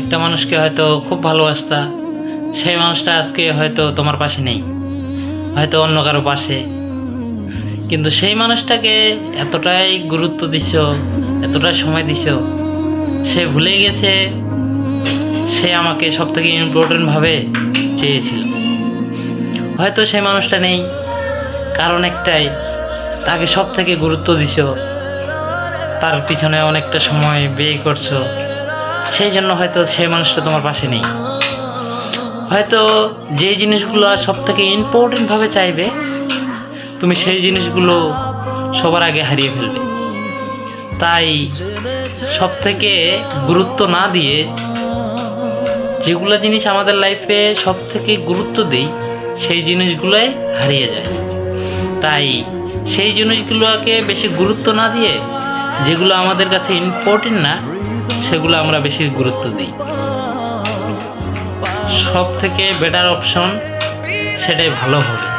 একটা মানুষকে হয়তো খুব ভালোবাসতা সেই মানুষটা আজকে হয়তো তোমার পাশে নেই, হয়তো অন্য কারও পাশে। কিন্তু সেই মানুষটাকে এতটাই গুরুত্ব দিছ, এতটাই সময় দিছ, সে ভুলে গেছে, সে আমাকে সব থেকে ইম্পর্টেন্টভাবে চেয়েছিল। হয়তো সেই মানুষটা নেই, কারণ একটাই, তাকে সব থেকে গুরুত্ব দিছ, তার পিছনে অনেকটা সময় ব্যয় করছ। সেই জন্য হয়তো সেই মানুষটা তোমার পাশে নেই। হয়তো যে জিনিসগুলো সব থেকে ইম্পর্টেন্টভাবে চাইবে, তুমি সেই জিনিসগুলো সবার আগে হারিয়ে ফেলবে। তাই সব থেকে গুরুত্ব না দিয়ে যেগুলো জিনিস আমাদের লাইফে সব থেকে গুরুত্ব দিই, সেই জিনিসগুলোই হারিয়ে যায়। তাই সেই জিনিসগুলোকে বেশি গুরুত্ব না দিয়ে যেগুলো আমাদের কাছে ইম্পর্টেন্ট না সেগুলো আমরা বেশি গুরুত্ব দিই। সব থেকে বেটার অপশন সেটাই ভালো হবে।